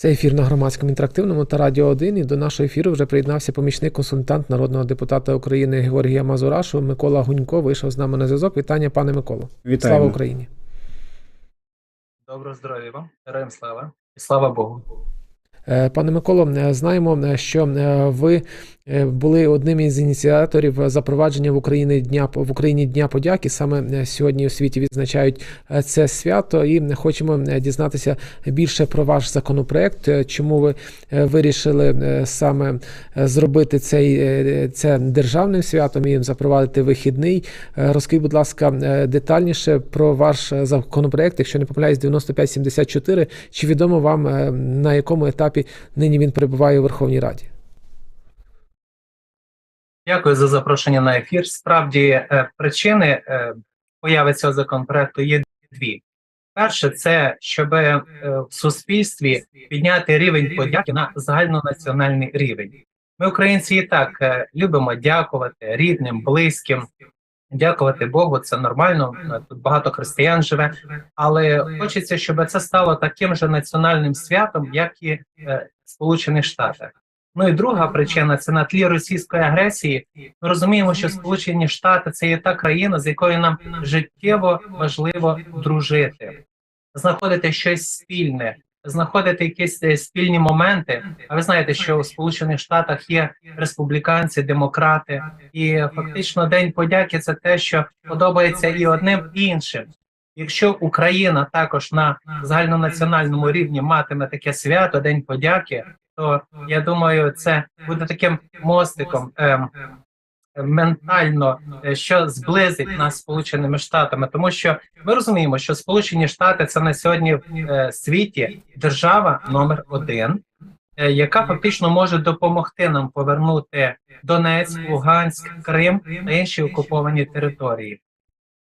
Це ефір на громадському інтерактивному та Радіо 1. І до нашого ефіру вже приєднався помічник консультант народного депутата України Георгія Мазурашу. Микола Гунько вийшов з нами на зв'язок. Вітання, пане Миколо. Вітаємо. Слава Україні! Доброго здоров'я вам, героям слава і слава Богу. Е, Пане Миколо, е, знаємо, е, що ви були одним із ініціаторів запровадження в Україні дня в Україні Дня подяки. Саме е, сьогодні у світі відзначають е, це свято, і хочемо е, дізнатися більше про ваш законопроект. Е, Чому ви е, вирішили е, саме е, зробити цей е, це державним святом і запровадити вихідний? Е, Розкажіть, будь ласка, е, детальніше про ваш е, законопроект, якщо не помиляюсь, 9574. Чи відомо вам е, на якому етапі нині він перебуває у Верховній Раді? Дякую за запрошення на ефір. Справді, е, причини е, появи цього законопроекту є дві. Перше, це щоб е, в суспільстві підняти рівень подяки на загальнонаціональний рівень. Ми, українці, і так любимо дякувати рідним, близьким, дякувати Богу. Це нормально. Тут багато християн живе, але хочеться, щоб це стало таким же національним святом, як і в Сполучених Штатах. Ну і друга причина це на тлі російської агресії. Ми розуміємо, що Сполучені Штати це є та країна, з якою нам життєво важливо дружити, знаходити щось спільне, знаходити якісь е, спільні моменти. А ви знаєте, що у Сполучених Штатах є республіканці, демократи, і фактично День подяки це те, що подобається і одним і іншим. Якщо Україна також на загальнонаціональному рівні матиме таке свято, День подяки, то я думаю, це буде таким мостиком ем, ментально, е, що зблизить нас Сполученими Штатами, тому що ми розуміємо, що Сполучені Штати це на сьогодні в е, світі держава номер один, е, яка фактично може допомогти нам повернути Донецьк, Луганськ, Крим та інші окуповані території.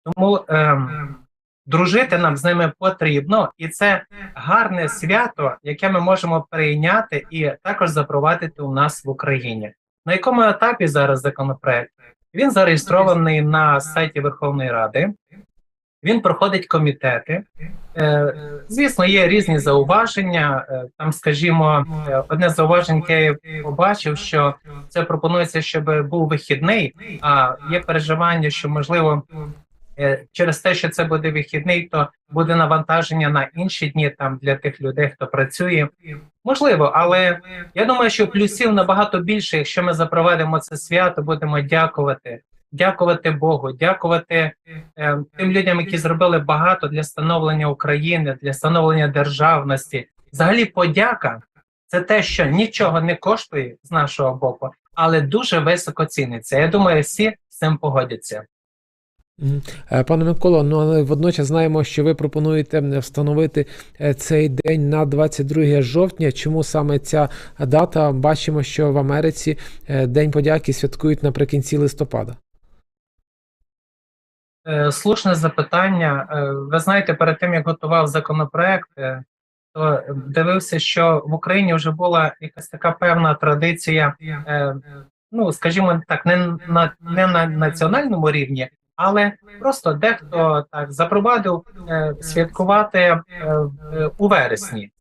Тому ем, дружити нам з ними потрібно, і це гарне свято, яке ми можемо прийняти і також запровадити у нас в Україні. На якому етапі зараз законопроект? Він зареєстрований на сайті Верховної Ради. Він проходить комітети. Е, Звісно, є різні зауваження. Е, Там, скажімо, е, одне зауваження, яке я побачив, що це пропонується, щоб був вихідний, а є переживання, що можливо е, через те, що це буде вихідний, то буде навантаження на інші дні там для тих людей, хто працює. Можливо, але я думаю, що плюсів набагато більше, якщо ми запровадимо це свято, будемо дякувати. Дякувати Богу, дякувати е, тим людям, які зробили багато для становлення України, для становлення державності. Взагалі, подяка це те, що нічого не коштує з нашого боку, але дуже високо ціниться. Я думаю, всі з цим погодяться. Е, Пане Миколо, ну але водночас знаємо, що ви пропонуєте встановити е, цей день на 22 жовтня. Чому саме ця дата? Бачимо, що в Америці е, День подяки святкують наприкінці листопада. Слушне запитання. Ви знаєте, перед тим як готував законопроект, то дивився, що в Україні вже була якась така певна традиція, ну скажімо так, не на не на національному рівні, але просто дехто так запровадив е, святкувати е, у вересні.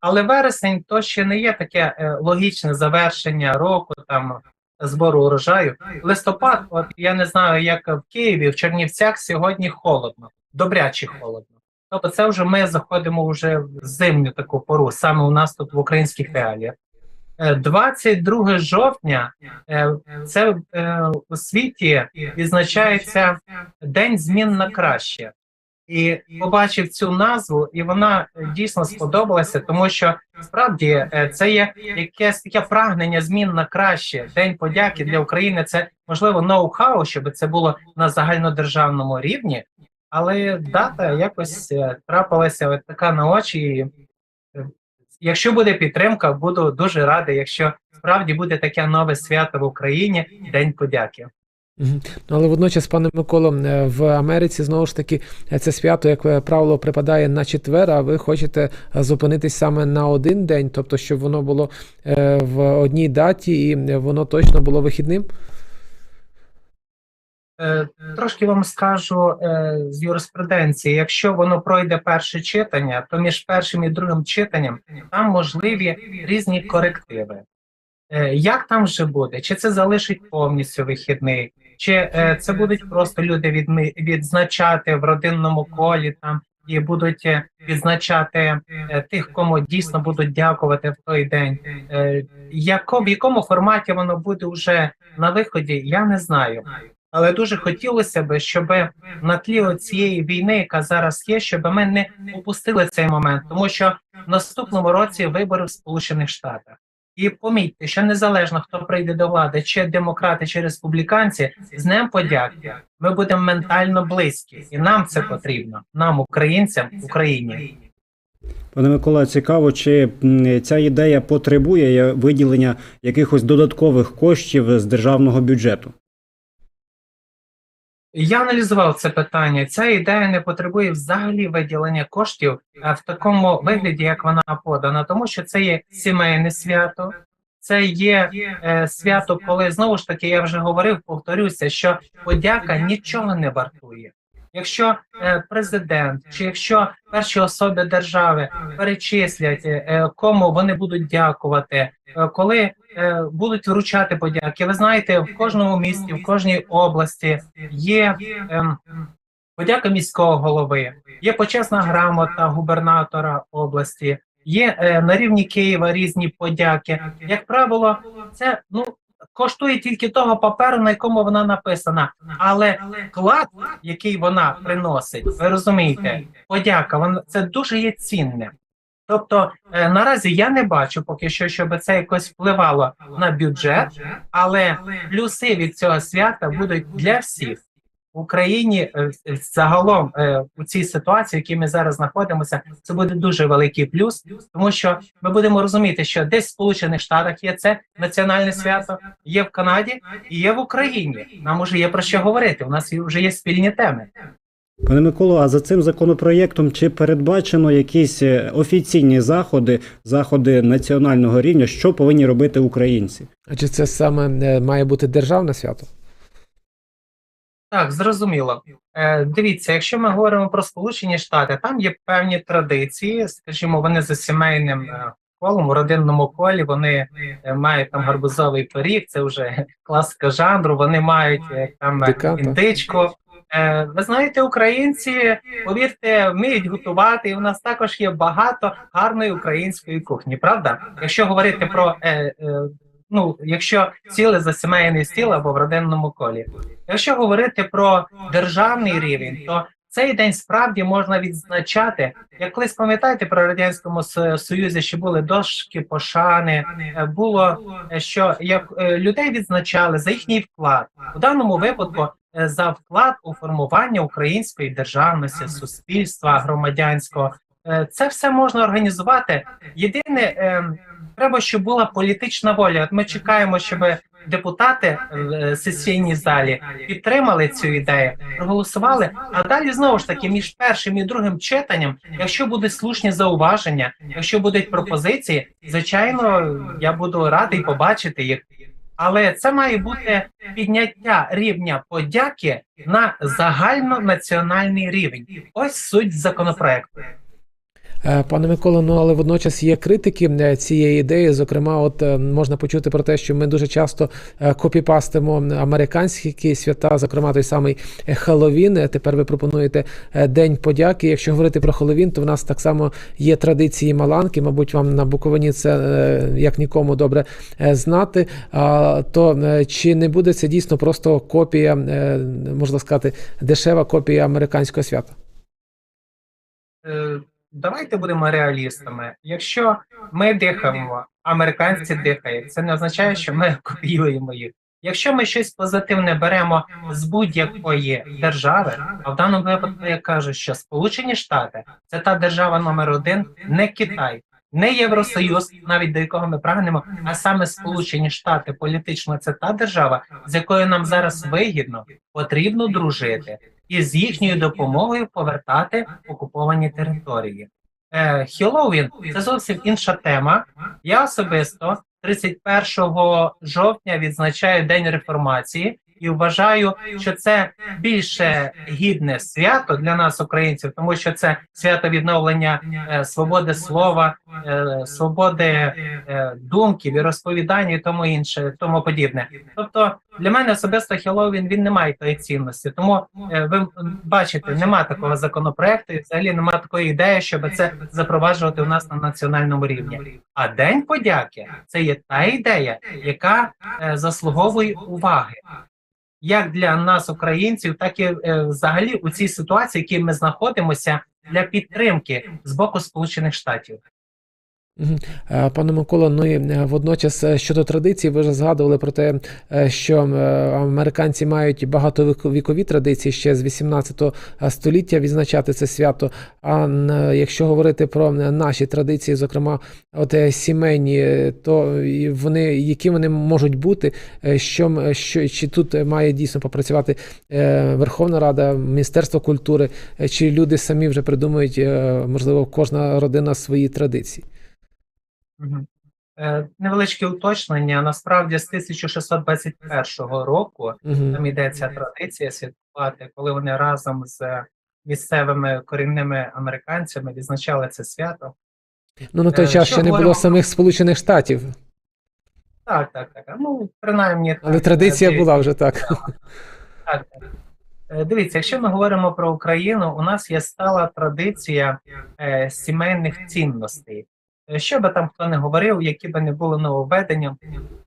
Але вересень то ще не є таке е, логічне завершення року там збору урожаю. Листопад, от я не знаю, як в Києві, в Чернівцях сьогодні холодно, добряче холодно. Тобто, це вже ми заходимо вже в зимню таку пору, саме у нас тут в українських реаліях. Е, 22 жовтня е, це е, у світі відзначається День змін на краще. І побачив цю назву, і вона е, дійсно сподобалася, тому що справді е, це є якесь таке прагнення змін на краще. День подяки для України. Це можливо ноу-хау, щоб це було на загальнодержавному рівні, але дата якось е, трапилася от така на очі. І, е, Якщо буде підтримка, буду дуже радий. Якщо справді буде таке нове свято в Україні, День подяки. Ну, але водночас, пане Миколо, е, в Америці знову ж таки е, це свято, як е, правило, припадає на четвер, а ви хочете зупинитись саме на один день, тобто, щоб воно було в одній даті і воно точно було вихідним. Е, Трошки вам скажу е, з юриспруденції. Якщо воно пройде перше читання, то між першим і другим читанням там можливі різні корективи. Е, Як там вже буде? Чи це залишить повністю вихідний, чи це будуть просто люди відзначати в родинному колі там і будуть відзначати тих, кому дійсно будуть дякувати в той день. Яко, в якому форматі воно буде вже на виході, я не знаю. Але дуже хотілося б, щоб на тлі цієї війни, яка зараз є, щоб ми не упустили цей момент, тому що в наступному році вибори в Сполучених Штатах. І помітьте, що незалежно хто прийде до влади, чи демократи, чи республіканці, з днем подяки ми будемо ментально близькі, і нам це потрібно, нам, українцям, Україні. Пане Микола, цікаво, чи ця ідея потребує виділення якихось додаткових коштів з державного бюджету? Я аналізував це питання. Ця ідея не потребує взагалі виділення коштів е, в такому вигляді, як вона подана, тому що це є сімейне свято, це є е, свято, коли знову ж таки я вже говорив, повторюся, що подяка нічого не вартує. Якщо е, президент чи якщо перші особи держави перечислять, е, е, кому вони будуть дякувати, коли будуть вручати подяки, ви знаєте, в кожному місті, в кожній області є ем, подяка міського голови, є почесна грамота губернатора області, є е, на рівні Києва різні подяки. Як правило, це ну коштує тільки того паперу, на якому вона написана, але вклад, який вона приносить, ви розумієте, подяка, вона це дуже є цінним. Тобто е, наразі я не бачу поки що, щоб це якось впливало на бюджет, але плюси від цього свята будуть для всіх в Україні е, загалом е, у цій ситуації, в якій ми зараз знаходимося, це буде дуже великий плюс, тому що ми будемо розуміти, що десь в Сполучених Штатах є це національне свято, є в Канаді і є в Україні. Нам уже є про що говорити. У нас вже є спільні теми. Пане Миколо, а за цим законопроєктом чи передбачено якісь е, офіційні заходи, заходи національного рівня, що повинні робити українці? А чи це саме е, має бути державне свято? Так, зрозуміло. Е, дивіться, якщо ми говоримо про Сполучені Штати, там є певні традиції, скажімо, вони за сімейним е, колом, у родинному колі, вони е, мають там гарбузовий пиріг, це вже класика жанру, вони мають е, там індичку. Е, ви знаєте, українці, повірте, вміють готувати, і у нас також є багато гарної української кухні, правда? Якщо говорити про е, е, ну, якщо сіли за сімейний стіл або в родинному колі. Якщо говорити про державний рівень, то цей день справді можна відзначати. Як колись пам'ятаєте про радянському союзі, що були дошки пошани, було що як е, людей відзначали за їхній вклад у даному випадку. е, За вклад у формування української державності, суспільства громадянського, це все можна організувати. Єдине, е, треба, щоб була політична воля. От ми чекаємо, щоб депутати в е, сесійній залі підтримали цю ідею, проголосували. А далі знову ж таки, між першим і другим читанням, якщо будуть слушні зауваження, якщо будуть пропозиції, звичайно, я буду радий побачити їх. Але це має бути підняття рівня подяки на загальнонаціональний рівень. Ось суть законопроекту. Е, Пане Миколо, ну але водночас є критики е, цієї ідеї. Зокрема, от е, можна почути про те, що ми дуже часто копіпастимо американські свята, зокрема той самий Е, Тепер ви пропонуєте День подяки. Якщо говорити про Хеллоуін, то в нас так само є традиції Маланки. Мабуть, вам на Буковині це як нікому добре знати. То чи не буде це дійсно просто копія, можна сказати, дешева копія американського свята? Давайте будемо реалістами. Якщо ми дихаємо, американці дихають, це не означає, що ми копіюємо їх. Якщо ми щось позитивне беремо з будь-якої держави, а в даному випадку я кажу, що Сполучені Штати це та держава номер один, не Китай, не Євросоюз, навіть до якого ми прагнемо, а саме Сполучені Штати політично це та держава, з якою нам зараз вигідно потрібно дружити і з їхньою допомогою повертати окуповані території. Е, Хеллоуін – це зовсім інша тема. Я особисто 31 жовтня відзначаю День реформації, і вважаю, що це більше гідне свято для нас, українців, тому що це свято відновлення е, свободи слова, е, свободи е, думки, віросповідання і тому інше, тому подібне. Тобто для мене особисто Хеллоуін він не має тої цінності. Тому е, ви бачите, нема такого законопроекту, і взагалі нема такої ідеї, щоб це запроваджувати у нас на національному рівні. А день подяки це є та ідея, яка е, заслуговує уваги. Як для нас, українців, так і е, взагалі у цій ситуації, в якій ми знаходимося, для підтримки з боку Сполучених Штатів. Е, Пане Микола, ну і е, водночас е, щодо традицій, ви вже згадували про те, що американці мають багатовікові традиції ще з 18 століття відзначати це свято. А якщо говорити про наші традиції, зокрема, от сімейні, то вони, які вони можуть бути, що, що чи тут має дійсно попрацювати Верховна Рада, Міністерство культури, чи люди самі вже придумують, можливо, кожна родина свої традиції. Мгм. Е, Невеличке уточнення. Насправді з 1621 року Мгм. там йдеться традиція святкувати, коли вони разом з місцевими корінними американцями відзначали це свято. Ну, на той Е, час що ще не було говоримо- самих Сполучених Штатів, Так, так, так. Ну, принаймні, але так, традиція е, була вже так. Так, так. Е, Дивіться, якщо ми говоримо про Україну, у нас є стала традиція е, сімейних цінностей. Е, Що би там хто не говорив, які би не були нововведення,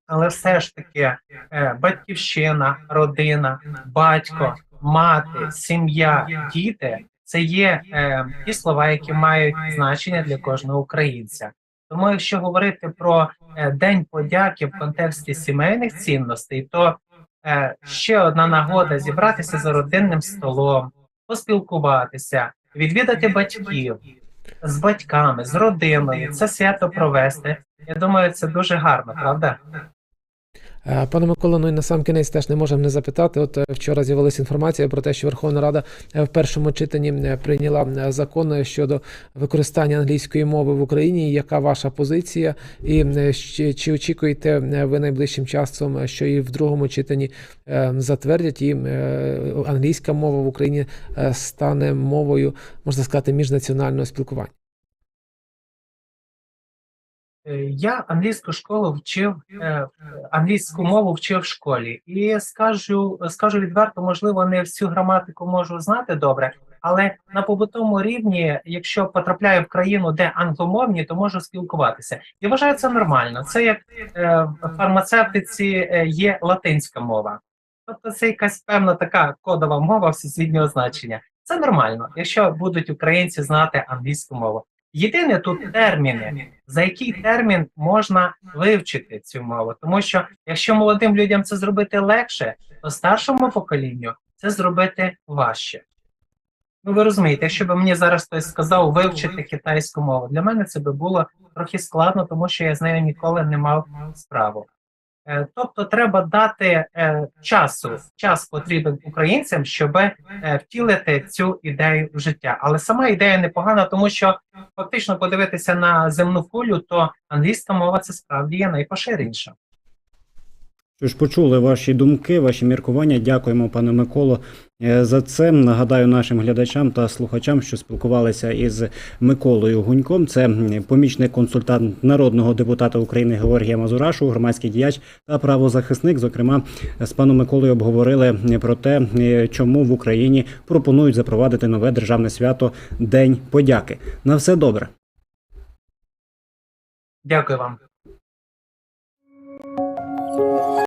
але все ж таки е, батьківщина, родина, батько, мати, сім'я, діти це є е, ті слова, які мають значення для кожного українця. Тому, якщо говорити про День подяки в контексті сімейних цінностей, то ще одна нагода зібратися за родинним столом, поспілкуватися, відвідати батьків з батьками, з родиною, це свято провести. Я думаю, це дуже гарно, правда? Е, Пане Микола, ну і на сам кінець теж не можемо не запитати. От е, вчора з'явилася інформація про те, що Верховна Рада е, в першому читанні прийняла закон щодо використання англійської мови в Україні. Яка ваша позиція? І чи, очікуєте ви найближчим часом, що і в другому читанні затвердять і англійська мова в Україні стане мовою, можна сказати, міжнаціонального спілкування? Е, Я англійську школу вчив е, англійську мову вчив в школі, і скажу, скажу відверто, можливо, не всю граматику можу знати добре, але на побутовому рівні, якщо потрапляю в країну, де англомовні, то можу спілкуватися. І вважаю це нормально. Це як е, в фармацевтиці є латинська мова, тобто це якась певна така кодова мова всесвітнього значення. Це нормально, якщо будуть українці знати англійську мову. Єдине тут терміни, за який термін можна вивчити цю мову. Тому що якщо молодим людям це зробити легше, то старшому поколінню це зробити важче. Ну ви розумієте, якщо б мені зараз хтось сказав вивчити китайську мову, для мене це би було трохи складно, тому що я з нею ніколи не мав справу. Е, Тобто треба дати е, часу, час потрібен українцям, щоб е, втілити цю ідею в життя. Але сама ідея непогана, тому що фактично подивитися на земну кулю, то англійська мова це справді є найпоширеніша. Що ж почули ваші думки, ваші міркування. Дякуємо, пане Миколо, е, за це. Нагадаю нашим глядачам та слухачам, що спілкувалися із Миколою Гуньком. Це помічник консультант народного депутата України Георгія Мазурашу, громадський діяч та правозахисник. Зокрема, з паном Миколою обговорили про те, е, чому в Україні пропонують запровадити нове державне свято День подяки. На все добре. Дякую вам.